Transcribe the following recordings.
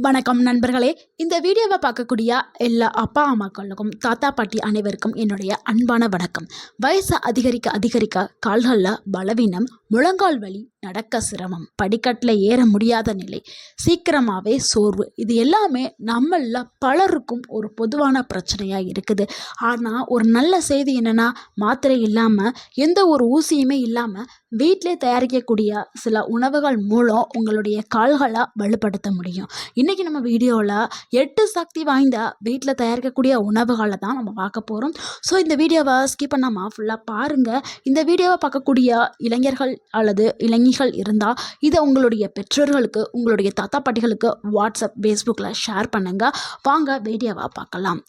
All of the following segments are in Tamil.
வணக்கம் நண்பர்களே. இந்த வீடியோவை பார்க்கக்கூடிய எல்லா அப்பா அம்மாக்களுக்கும் தாத்தா பாட்டி அனைவருக்கும் என்னுடைய அன்பான வணக்கம். வயசு அதிகரிக்க அதிகரிக்க கால்களில் பலவீனம் முழங்கால் வலி நடக்க சிரமம். படிக்கட்டில் ஏற முடியாத நிலை. சீக்கிரமாகவே சோர்வு. இது எல்லாமே நம்மளில் பலருக்கும் ஒரு பொதுவான பிரச்சனையாக இருக்குது. ஆனால் ஒரு நல்ல செய்தி என்னென்னா மாத்திரை இல்லாமல் எந்த ஒரு ஊசியுமே இல்லாமல் வீட்டிலே தயாரிக்கக்கூடிய சில உணவுகள் மூலம் உங்களுடைய கால்களை வலுப்படுத்த முடியும். இன்றைக்கி நம்ம வீடியோவில் எட்டு சக்தி வாய்ந்த வீட்டில் தயாரிக்கக்கூடிய உணவுகளை தான் நம்ம பார்க்க போகிறோம் ஸோ இந்த வீடியோவை ஸ்கிப் பண்ணாமல் ஃபுல்லாக பாருங்கள் இந்த வீடியோவை பார்க்கக்கூடிய இளைஞர்கள் அல்லது இளைஞர்கள் இருந்தால் இதை உங்களுடைய பெற்றோர்களுக்கு உங்களுடைய தாத்தா பாட்டிகளுக்கு வாட்ஸ்அப் ஃபேஸ்புக்கில் ஷேர் பண்ணுங்கள் வாங்க வீடியோவாக பார்க்கலாம்.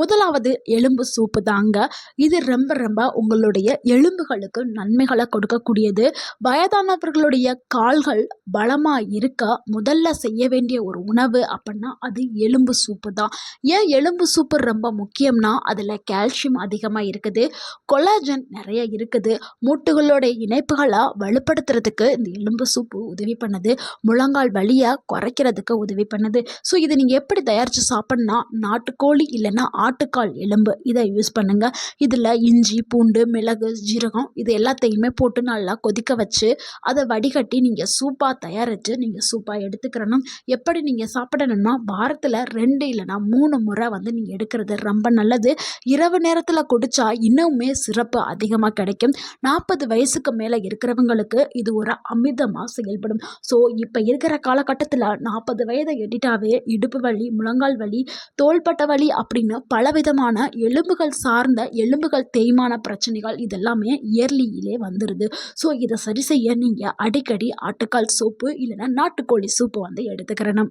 முதலாவது எலும்பு சூப்பு தாங்க. இது ரொம்ப ரொம்ப உங்களுடைய எலும்புகளுக்கு நன்மைகளை கொடுக்கக்கூடியது. வயதானவர்களுடைய கால்கள் பலமாக இருக்க முதல்ல செய்ய வேண்டிய ஒரு உணவு அப்படின்னா அது எலும்பு சூப்பு தான். ஏன் எலும்பு சூப்பு ரொம்ப முக்கியம்னா அதில் கால்சியம் அதிகமாக இருக்குது. கொலாஜன் நிறைய இருக்குது. மூட்டுகளுடைய இணைப்புகளை வலுப்படுத்துறதுக்கு இந்த எலும்பு சூப்பு உதவி பண்ணுது. முழங்கால் வலியை குறைக்கிறதுக்கு உதவி பண்ணுது. ஸோ இதை நீங்கள் எப்படி தயாரித்து சாப்பிட்னா நாட்டுக்கோழி இல்லைன்னா ஆட்டுக்கால் எலும்பு. இதை யூஸ் பண்ணுங்கள் இதில் இஞ்சி பூண்டு மிளகு ஜீரகம் இது எல்லாத்தையுமே போட்டு நல்லா கொதிக்க வச்சு அதை வடிகட்டி நீங்கள் சூப்பாக தயாரித்து நீங்கள் சூப்பாக எடுத்துக்கிறணும். எப்படி நீங்கள் சாப்பிடணும்னா வாரத்தில் ரெண்டு இல்லைனா மூணு முறை வந்து நீங்கள் எடுக்கிறது ரொம்ப நல்லது. இரவு நேரத்தில் குடித்தா இன்னுமே சிறப்பு அதிகமாக கிடைக்கும். நாற்பது வயசுக்கு மேலே இருக்கிறவங்களுக்கு இது ஒரு அமிர்தமாக செயல்படும். ஸோ இப்போ இருக்கிற காலகட்டத்தில் நாற்பது வயதை எட்டிட்டாவே இடுப்பு வலி முழங்கால் வலி தோள்பட்ட வலி அப்படின்னு பலவிதமான எலும்புகள் சார்ந்த எலும்புகள் தேய்மான பிரச்சனைகள் இதெல்லாமே இயர்லியிலே வந்துடுது ஸோ இதை சரி செய்ய நீங்கள் அடிக்கடி ஆட்டுக்கால் சூப்பு இல்லைன்னா நாட்டுக்கோழி சூப்பு வந்து எடுத்துக்கிறணும்.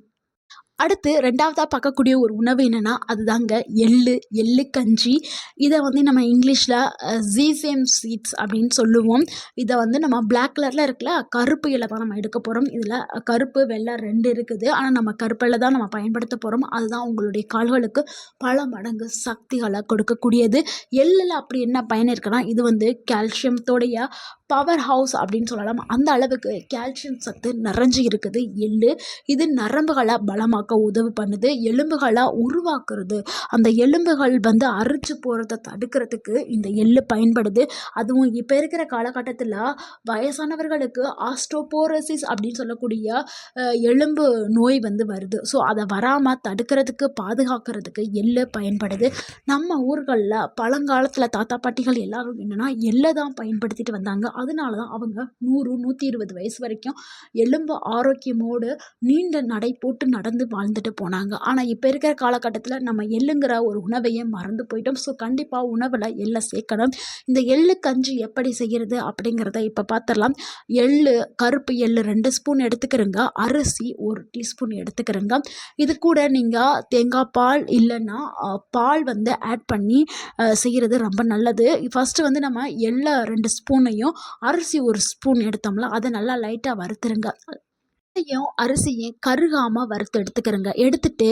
அடுத்து ரெண்டாவதாக பார்க்கக்கூடிய ஒரு உணவு என்னென்னா அதுதாங்க எள்ளு எள்ளு கஞ்சி. இதை வந்து நம்ம இங்கிலீஷில் ஜீசேம் சீட்ஸ் அப்படின்னு சொல்லுவோம். இதை வந்து நம்ம பிளாக் கலரில் இருக்கல கருப்பு இலை தான் நம்ம எடுக்க போகிறோம் இதில் கருப்பு வெள்ளை ரெண்டு இருக்குது. ஆனால் நம்ம கருப்பில் தான் நம்ம பயன்படுத்த போகிறோம் அதுதான் உங்களுடைய கால்களுக்கு பல மடங்கு சக்திகளை கொடுக்கக்கூடியது. எள்ளில் அப்படி என்ன பயன் இருக்குன்னா இது வந்து கால்சியத்தோடைய பவர் ஹவுஸ் அப்படின்னு சொல்லலாம். அந்த அளவுக்கு கால்சியம் சத்து நிறைஞ்சு இருக்குது எள்ளு. இது நரம்புகளை உருவாக்க உதவி பண்ணுது எலும்புகளாக உருவாக்குறது. அந்த எலும்புகள் வந்து அரிச்சு போகிறத தடுக்கிறதுக்கு இந்த எள்ளு பயன்படுது. அதுவும் இப்போ இருக்கிற காலகட்டத்தில் வயசானவர்களுக்கு ஆஸ்ட்ரோபோரோசிஸ் அப்படின்னு சொல்லக்கூடிய எலும்பு நோய் வந்து வருது. ஸோ அதை வராமல் தடுக்கிறதுக்கு பாதுகாக்கிறதுக்கு எள்ளு பயன்படுது. நம்ம ஊர்களில் பழங்காலத்தில் தாத்தா பாட்டிகள் எல்லாரும் என்னென்னா எள்ளை தான் பயன்படுத்திட்டு வந்தாங்க. அதனால தான் அவங்க நூறு நூற்றி இருபது வயசு வரைக்கும் எலும்பு ஆரோக்கியமோடு நீண்ட நடை போட்டு நடந்து வாழ்ந்துட்டு போனாங்க. ஆனால் இப்போ இருக்கிற காலகட்டத்தில் நம்ம எள்ளுங்கிற ஒரு உணவையே மறந்து போயிட்டோம். ஸோ கண்டிப்பாக உணவில் எள்ளை சேர்க்கணும். இந்த எள்ளு கஞ்சி எப்படி செய்கிறது அப்படிங்கிறத இப்போ பார்த்துடலாம் எள்ளு கருப்பு எள்ளு ரெண்டு ஸ்பூன் எடுத்துக்கிறோங்க. அரிசி ஒரு டீஸ்பூன் எடுத்துக்கிறோங்க. இது கூட நீங்கள் தேங்காய் பால் இல்லைன்னா பால் வந்து ஆட் பண்ணி செய்கிறது ரொம்ப நல்லது. ஃபஸ்ட்டு வந்து நம்ம எள்ளை ரெண்டு ஸ்பூனையும் அரிசி ஒரு ஸ்பூன் எடுத்தோம்ல அதை நல்லா லைட்டாக வறுத்துருங்க. எள்ளையும் அரிசியும் கருகாமல் வறுத்து எடுத்துக்கிறேங்க. எடுத்துட்டு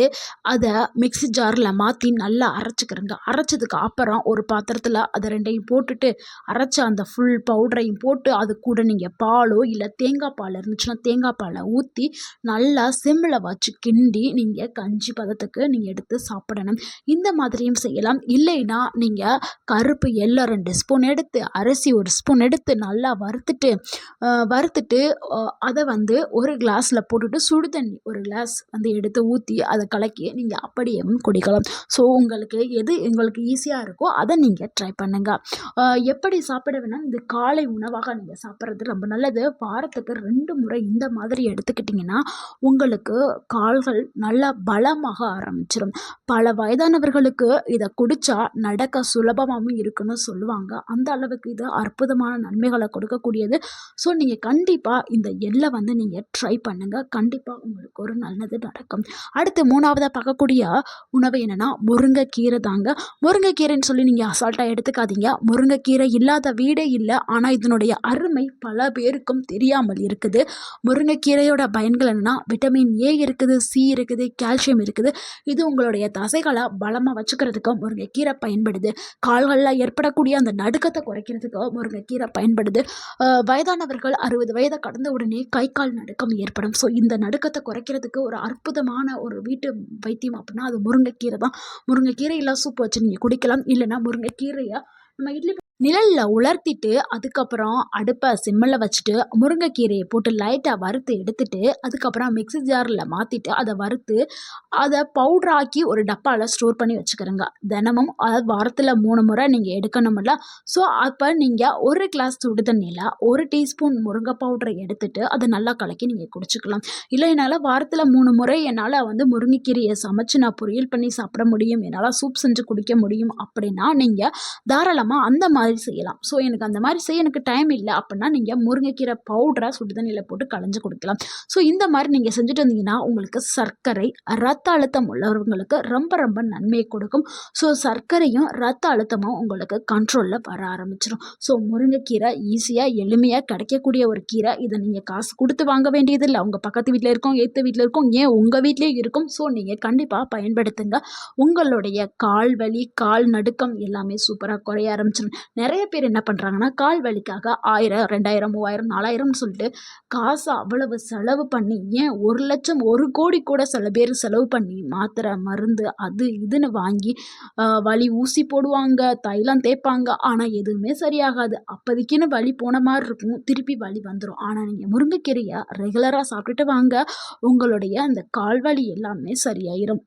அதை மிக்ஸி ஜாரில் மாற்றி நல்லா அரைச்சிக்கிறேங்க. அரைச்சதுக்கு அப்புறம் ஒரு பாத்திரத்தில் அதை ரெண்டையும் போட்டுட்டு அரைச்ச அந்த ஃபுல் பவுடரையும் போட்டு அது கூட நீங்கள் பாலோ இல்லை தேங்காய் பால் இருந்துச்சுன்னா தேங்காய் பாலை ஊற்றி நல்லா சிம்மில் வச்சு கிண்டி நீங்கள் கஞ்சி பதத்துக்கு நீங்கள் எடுத்து சாப்பிடணும். இந்த மாதிரியும் செய்யலாம். இல்லைன்னா நீங்கள் கருப்பு எள்ளை ரெண்டு ஸ்பூன் எடுத்து அரிசி ஒரு ஸ்பூன் எடுத்து நல்லா வறுத்துட்டு வறுத்துட்டு அதை வந்து ஒரு கிளாஸில் போட்டுட்டு சுடு தண்ணி ஒரு கிளாஸ் வந்து எடுத்து ஊற்றி அதை கலக்கி நீங்கள் அப்படியே குடிக்கலாம். ஸோ உங்களுக்கு எது உங்களுக்கு ஈஸியாக இருக்கோ அதை நீங்கள் ட்ரை பண்ணுங்கள் எப்படி சாப்பிட வேணால் இது காலை உணவாக நீங்கள் சாப்பிட்றது ரொம்ப நல்லது. வாரத்துக்கு ரெண்டு முறை இந்த மாதிரி எடுத்துக்கிட்டிங்கன்னா உங்களுக்கு கால்கள் நல்லா பலமாக ஆரம்பிச்சிடும் பல வயதானவர்களுக்கு இதை குடித்தா நடக்க சுலபமாகவும் இருக்குன்னு சொல்லுவாங்க. அந்த அளவுக்கு இது அற்புதமான நன்மைகளை கொடுக்கக்கூடியது. ஸோ நீங்கள் கண்டிப்பாக இந்த எல்லை வந்து நீங்கள் ட்ரை பண்ணுங்கள் கண்டிப்பாக உங்களுக்கு ஒரு நல்லது நடக்கும். அடுத்து மூணாவதாக பார்க்கக்கூடிய உணவு என்னென்னா முருங்கைக்கீரை தாங்க. முருங்கைக்கீரைன்னு சொல்லி நீங்கள் அசால்ட்டாக எடுத்துக்காதீங்க. முருங்கைக்கீரை இல்லாத வீடே இல்லை. ஆனால் இதனுடைய அருமை பல பேருக்கும் தெரியாமல் இருக்குது. முருங்கைக்கீரையோட பயன்கள் என்னென்னா விட்டமின் ஏ இருக்குது சி இருக்குது கால்சியம் இருக்குது. இது உங்களுடைய தசைகளை பலமாக வச்சுக்கிறதுக்கு முருங்கைக்கீரை பயன்படுது. கால்களில் ஏற்படக்கூடிய அந்த நடுக்கத்தை குறைக்கிறதுக்கு முருங்கைக்கீரை பயன்படுது. வயதானவர்கள் அறுபது வயதை கடந்த உடனே கை கால் நடுக்கம் ஏற்படும் ஏற்படும் ஸோ இந்த நடுக்கத்தை குறைக்கிறதுக்கு ஒரு அற்புதமான ஒரு வீட்டு வைத்தியம் அப்படின்னா அது முருங்கைக்கீரை தான். முருங்கைக்கீரையில் சூப் வச்சு நீங்கள் குடிக்கலாம். இல்லைன்னா முருங்கைக்கீரையை நம்ம இட்லி நிழலில் உலர்த்திட்டு அதுக்கப்புறம் அடுப்பை சிம்மில் வச்சுட்டு முருங்கைக்கீரையை போட்டு லைட்டாக வறுத்து எடுத்துட்டு அதுக்கப்புறம் மிக்ஸி ஜாரில் மாற்றிட்டு அதை வறுத்து அதை பவுட்ராக்கி ஒரு டப்பாவில் ஸ்டோர் பண்ணி வச்சுக்கிறேங்க. தினமும் அதாவது வாரத்தில் மூணு முறை நீங்கள் எடுக்கணுமில்ல ஸோ அப்போ நீங்கள் ஒரு கிளாஸ் சுடு தண்ணியில் ஒரு டீஸ்பூன் முருங்கை பவுடரை எடுத்துட்டு அதை நல்லா கலக்கி நீங்கள் குடிச்சிக்கலாம். இல்லை என்னால் வாரத்தில் மூணு முறை என்னால் வந்து முருங்கைக்கீரையை சமைச்சு நான் பொரியல் பண்ணி சாப்பிட முடியும் என்னால் சூப் செஞ்சு குடிக்க முடியும் அப்படின்னா நீங்கள் தாராளமாக அந்த மாதிரி செய்யலாம். ஸோ எனக்கு அந்த மாதிரி செய்ய எனக்கு டைம் இல்லை அப்படின்னா நீங்கள் முருங்கைக்கீரை பவுடரை சுடு தண்ணியில் போட்டு களைஞ்சு கொடுக்கலாம். ஸோ இந்த மாதிரி நீங்கள் செஞ்சுட்டு வந்தீங்கன்னா உங்களுக்கு சர்க்கரை ரத்த அழுத்தம் உள்ளவங்களுக்கு ரொம்ப ரொம்ப நன்மையை கொடுக்கும். ஸோ சர்க்கரையும் ரத்த அழுத்தமும் உங்களுக்கு கண்ட்ரோலில் வர ஆரம்பிச்சிடும் ஸோ முருங்கைக்கீரை ஈஸியாக எளிமையாக கிடைக்கக்கூடிய ஒரு கீரை. இதை நீங்கள் காசு கொடுத்து வாங்க வேண்டியதில்லை. உங்கள் பக்கத்து வீட்டில் இருக்கும் ஏற்று வீட்டில் இருக்கும் ஏன் உங்கள் வீட்லேயே இருக்கும். ஸோ நீங்கள் கண்டிப்பாக பயன்படுத்துங்க. உங்களுடைய கால் வலி கால் நடுக்கம் எல்லாமே சூப்பராக குறைய ஆரம்பிச்சிடும் நிறைய பேர் என்ன பண்ணுறாங்கன்னா கால் வலிக்காக ஆயிரம் ரெண்டாயிரம் மூவாயிரம் நாலாயிரம்னு சொல்லிட்டு காசை அவ்வளவு செலவு பண்ணி ஏன் ஒரு லட்சம் ஒரு கோடி கூட சில பேர் செலவு பண்ணி மாத்திரை மருந்து அது இதுன்னு வாங்கி வலி ஊசி போடுவாங்க தைலம் தேய்ப்பாங்க. ஆனால் எதுவுமே சரியாகாது. அப்போதைக்குன்னு வலி போன மாதிரி இருக்கும். திருப்பி வலி வந்துடும் ஆனால் நீங்கள் முருங்கைக்கீரையை ரெகுலராக சாப்பிட்டுட்டு வாங்க. உங்களுடைய அந்த கால் வலி எல்லாமே சரியாயிரும்.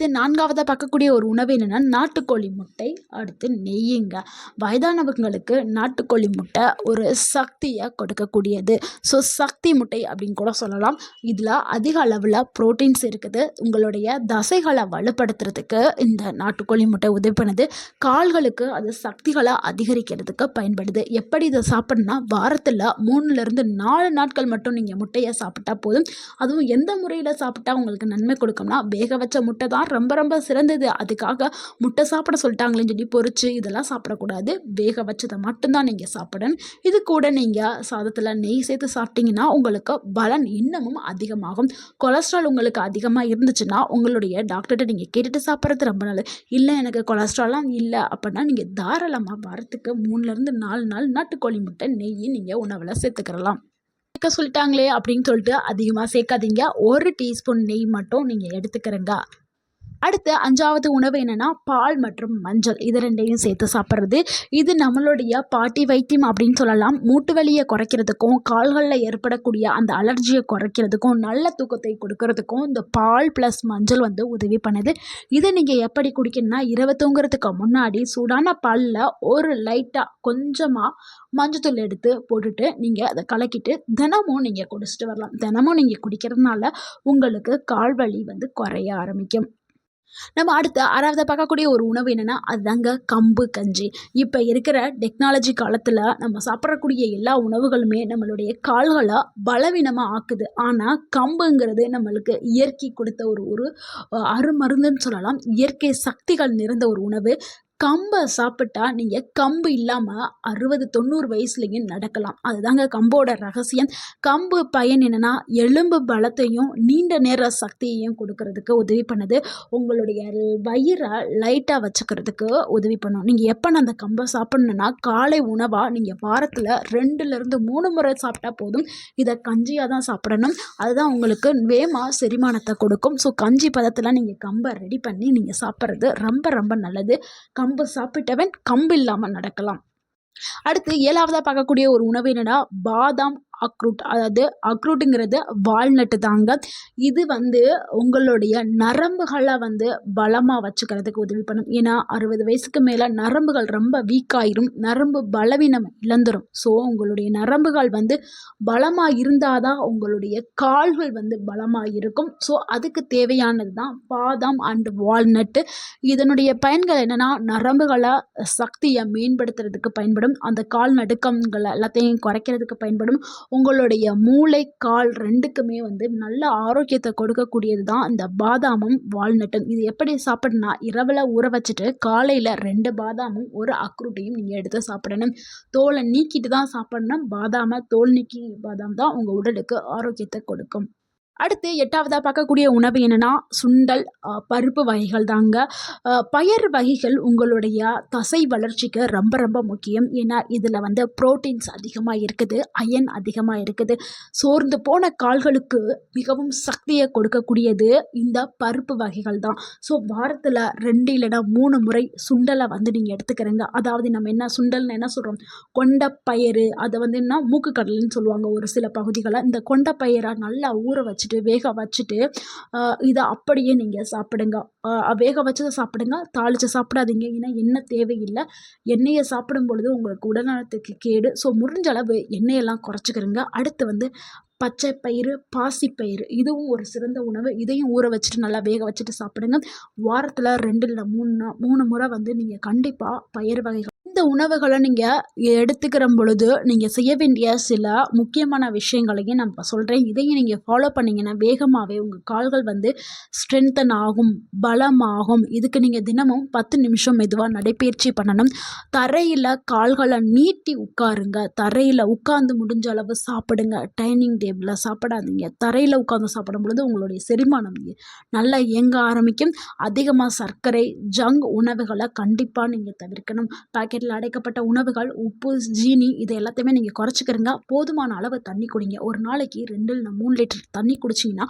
அடுத்து நான்காவதாக பார்க்கக்கூடிய ஒரு உணவு என்னென்னா நாட்டுக்கோழி முட்டை. அடுத்து நெய்யுங்க வயதானவங்களுக்கு நாட்டுக்கோழி முட்டை ஒரு சக்தியை கொடுக்கக்கூடியது. ஸோ சக்தி முட்டை அப்படின்னு கூட சொல்லலாம். இதில் அதிக அளவில் ப்ரோட்டீன்ஸ் இருக்குது. உங்களுடைய தசைகளை வலுப்படுத்துறதுக்கு இந்த நாட்டுக்கோழி முட்டை உதவி பண்ணுது கால்களுக்கு அது சக்திகளை அதிகரிக்கிறதுக்கு பயன்படுது. எப்படி இதை சாப்பிட்ணுன்னா வாரத்தில் மூணுலேருந்து நாலு நாட்கள் மட்டும் நீங்கள் முட்டையை சாப்பிட்டா போதும். அதுவும் எந்த முறையில் சாப்பிட்டா உங்களுக்கு நன்மை கொடுக்கும்னா வேக வச்ச முட்டை தான் ரொம்ப ரொம்ப சிறந்தது. அதுக்காக முட்டை சாப்பிட சொல்லிட்டாங்களேன்னு சொல்லி பொறிச்சு இதெல்லாம் சாப்பிடக்கூடாது. வேக வச்சதை மட்டும்தான் நீங்கள் சாப்பிடணும். இது கூட நீங்கள் சாதத்தில் நெய் சேர்த்து சாப்பிட்டீங்கன்னா உங்களுக்கு பலன் இன்னமும் அதிகமாகும். கொலஸ்ட்ரால் உங்களுக்கு அதிகமாக இருந்துச்சுன்னா உங்களுடைய டாக்டர்கிட்ட நீங்கள் கேட்டுட்டு சாப்பிட்றது ரொம்ப நல்லது. இல்லை எனக்கு கொலஸ்ட்ரால்லாம் இல்லை அப்படின்னா நீங்கள் தாராளமாக வாரத்துக்கு மூணுலேருந்து நாலு நாள் நாட்டுக்கோழி முட்டை நெய்யும் நீங்கள் உணவில் சேர்த்துக்கிறலாம் சேர்க்க சொல்லிட்டாங்களே அப்படின்னு சொல்லிட்டு அதிகமாக சேர்க்காதீங்க. ஒரு டீஸ்பூன் நெய் மட்டும் நீங்கள் எடுத்துக்கிறங்க. அடுத்து அஞ்சாவது உணவு என்னென்னா பால் மற்றும் மஞ்சள். இது ரெண்டையும் சேர்த்து சாப்பிட்றது. இது நம்மளுடைய பாட்டி வைத்தியம் அப்படின்னு சொல்லலாம். மூட்டு வலியை குறைக்கிறதுக்கும் கால்களில் ஏற்படக்கூடிய அந்த அலர்ஜியை குறைக்கிறதுக்கும் நல்ல தூக்கத்தை கொடுக்கறதுக்கும் இந்த பால் ப்ளஸ் மஞ்சள் வந்து உதவி பண்ணுது. இதை நீங்கள் எப்படி குடிக்கணும்னா இரவு தூங்குறதுக்கு முன்னாடி சூடான பாலில் ஒரு லைட்டாக கொஞ்சமாக மஞ்சத்தூள் எடுத்து போட்டுட்டு நீங்கள் அதை கலக்கிட்டு தினமும் நீங்கள் குடிச்சிட்டு வரலாம். தினமும் நீங்கள் குடிக்கிறதுனால உங்களுக்கு கால் வலி வந்து குறைய ஆரம்பிக்கும். நம்ம அடுத்து ஆறாவது பார்க்கக்கூடிய ஒரு உணவு என்னென்னா அதுதாங்க கம்பு கஞ்சி. இப்போ இருக்கிற டெக்னாலஜி காலத்தில் நம்ம சாப்பிடக்கூடிய எல்லா உணவுகளுமே நம்மளுடைய கால்களை பலவீனமாக ஆக்குது. ஆனால் கம்புங்கிறது நம்மளுக்கு இயற்கை கொடுத்த ஒரு ஒரு அருமருந்துன்னு சொல்லலாம். இயற்கை சக்திகள் நிறைந்த ஒரு உணவு. கம்பை சாப்பிட்டா நீங்கள் கம்பு இல்லாமல் அறுபது தொண்ணூறு வயசுலேயும் நடக்கலாம். அதுதாங்க கம்போட ரகசியம். கம்பு பயன் என்னென்னா எலும்பு பலத்தையும் நீண்ட நேர சக்தியையும் கொடுக்கறதுக்கு உதவி பண்ணுது. உங்களுடைய வயிறை லைட்டாக வச்சுக்கிறதுக்கு உதவி பண்ணும். நீங்கள் எப்போ அந்த கம்பை சாப்பிட்ணுன்னா காலை உணவாக நீங்கள் வாரத்தில் ரெண்டுலேருந்து மூணு முறை சாப்பிட்டா போதும். இதை கஞ்சியாக தான் சாப்பிடணும். அதுதான் உங்களுக்கு வேமாக செரிமானத்தை கொடுக்கும். ஸோ கஞ்சி பதத்தில் நீங்கள் கம்பை ரெடி பண்ணி நீங்கள் சாப்பிட்றது ரொம்ப ரொம்ப நல்லது. கம் கம்பு சாப்பிட்டவன் கம்பு இல்லாமல் நடக்கலாம். அடுத்து ஏழாவதாக பார்க்கக்கூடிய ஒரு உணவு என்னென்னா பாதாம் அக்ரூட் அதாவது அக்ரூட்டுங்கிறது வால்நட்டு தாங்க. இது வந்து உங்களுடைய நரம்புகளை வந்து பலமாக வச்சுக்கிறதுக்கு உதவி பண்ணும். ஏன்னா அறுபது வயசுக்கு மேலே நரம்புகள் ரொம்ப வீக்காயிரும் நரம்பு பலவீனம் இழந்துரும். ஸோ உங்களுடைய நரம்புகள் வந்து பலமாக இருந்தால் தான் உங்களுடைய கால்கள் வந்து பலமாக இருக்கும். ஸோ அதுக்கு தேவையானது தான் பாதாம் அண்ட் வால்நட்டு. இதனுடைய பயன்கள் என்னென்னா நரம்புகளை சக்தியை மேம்படுத்துறதுக்கு பயன்படும். அந்த கால் நடுக்கங்களை எல்லாத்தையும் குறைக்கிறதுக்கு பயன்படும். உங்களுடைய மூளை கால் ரெண்டுக்குமே வந்து நல்ல ஆரோக்கியத்தை கொடுக்கக்கூடியது தான் இந்த பாதாமும் வால்நட்டும். இது எப்படி சாப்பிடணும்னா இரவில் ஊற வச்சுட்டு காலையில் ரெண்டு பாதாமும் ஒரு அக்ரூட்டையும் நீங்கள் எடுத்து சாப்பிடணும். தோலை நீக்கிட்டு தான் சாப்பிடணும். பாதாமை தோல் நீக்கி பாதாம் தான் உங்கள் உடலுக்கு ஆரோக்கியத்தை கொடுக்கும். அடுத்து எட்டாவதாக பார்க்கக்கூடிய உணவு என்னென்னா சுண்டல் பருப்பு வகைகள் தாங்க. பயர் வகைகள் உங்களுடைய தசை வளர்ச்சிக்கு ரொம்ப ரொம்ப முக்கியம். ஏன்னா இதில் வந்து புரோட்டீன்ஸ் அதிகமாக இருக்குது அயன் அதிகமாக இருக்குது. சோர்ந்து போன கால்களுக்கு மிகவும் சக்தியை கொடுக்கக்கூடியது இந்த பருப்பு வகைகள் தான். ஸோ வாரத்தில் ரெண்டு இல்லைனா மூணு முறை சுண்டலை வந்து நீங்கள் எடுத்துக்கிறீங்க. அதாவது நம்ம என்ன சுண்டல்னு என்ன சொல்கிறோம் கொண்டப்பயிறு. அதை வந்து என்ன? மூக்கு கடலைன்னு சொல்லுவாங்க ஒரு சில பகுதிகளை. இந்த கொண்டப்பயிரை நல்லா ஊற வச்சு வச்சுட்டு வேக வச்சுட்டு இதை அப்படியே நீங்கள் சாப்பிடுங்க. வேக வச்சதை சாப்பிடுங்க. தாளித்து சாப்பிடாதீங்க. ஏன்னா எண்ணெய் தேவையில்லை. எண்ணெயை சாப்பிடும் பொழுது உங்களுக்கு உடல்நலத்துக்கு கேடு. ஸோ முடிஞ்ச அளவு எண்ணெயெல்லாம் குறைச்சிக்கிறங்க. அடுத்து வந்து பச்சை பயிறு பாசிப்பயிறு இதுவும் ஒரு சிறந்த உணவு. இதையும் ஊற வச்சுட்டு நல்லா வேக வச்சுட்டு சாப்பிடுங்க. வாரத்தில் ரெண்டு இல்லை மூணு மூணு முறை வந்து நீங்கள் கண்டிப்பாக பயிர் வகைகள் இந்த உணவுகளை நீங்கள் எடுத்துக்கிற பொழுது நீங்கள் செய்ய வேண்டிய சில முக்கியமான விஷயங்களையும் நான் இப்போ சொல்கிறேன் இதையும் நீங்கள் ஃபாலோ பண்ணிங்கன்னா வேகமாகவே உங்கள் கால்கள் வந்து ஸ்ட்ரென்தன் ஆகும் பலமாகும். இதுக்கு நீங்கள் தினமும் பத்து நிமிஷம் மெதுவாக நடைபயிற்சி பண்ணணும். தரையில் கால்களை நீட்டி உட்காருங்க. தரையில் உட்காந்து முடிஞ்ச அளவு சாப்பிடுங்க. டைனிங் டேபிளில் சாப்பிடாதீங்க. தரையில் உட்காந்து சாப்பிடும் பொழுது உங்களுடைய செரிமானம் நல்லா இயங்க ஆரம்பிக்கும். அதிகமாக சர்க்கரை ஜங்க் உணவுகளை கண்டிப்பாக நீங்கள் தவிர்க்கணும். பாக்கெட்டில் அடைக்கப்பட்ட உணவுகள் உப்பு ஜீனி இது எல்லாத்தையுமே நீங்கள் குறைச்சிக்கிறங்க. போதுமான அளவு தண்ணி குடிங்க. ஒரு நாளைக்கு ரெண்டு இல்லை மூணு லிட்டர் தண்ணி குடிச்சிங்கன்னா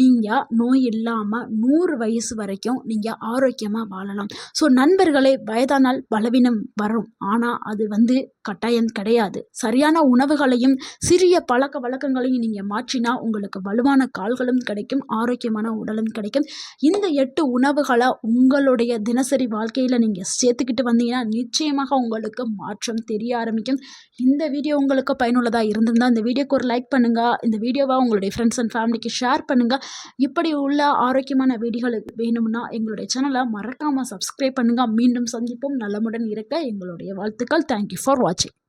நீங்கள் நோய் இல்லாமல் நூறு வயசு வரைக்கும் நீங்கள் ஆரோக்கியமாக வாழலாம். ஸோ நண்பர்களே வயதானால் பலவீனம் வரும். ஆனால் அது வந்து கட்டாயம் கிடையாது. சரியான உணவுகளையும் சிறிய பழக்க வழக்கங்களையும் நீங்கள் மாற்றினா உங்களுக்கு வலுவான கால்களும் கிடைக்கும் ஆரோக்கியமான உடலும் கிடைக்கும். இந்த எட்டு உணவுகளை உங்களுடைய தினசரி வாழ்க்கையில் நீங்கள் சேர்த்துக்கிட்டு வந்தீங்கன்னா நிச்சயமாக உங்களுக்கு மாற்றம் தெரிய ஆரம்பிக்கும். இந்த வீடியோ உங்களுக்கு பயனுள்ளதாக இருந்திருந்தால் இந்த வீடியோக்கு ஒரு லைக் பண்ணுங்கள் இந்த வீடியோவை உங்களுடைய ஃப்ரெண்ட்ஸ் அண்ட் ஃபேமிலிக்கு ஷேர் பண்ணுங்கள் இப்படி உள்ள ஆரோக்கியமான வீடியோகளுக்கு வேணும்னா எங்களுடைய சேனலை மறக்காமல் சப்ஸ்கிரைப் பண்ணுங்கள் மீண்டும் சந்திப்போம். நலமுடன் இருக்க எங்களுடைய வாழ்த்துக்கள். தேங்க்யூ ஃபார் வாட்சிங் watching.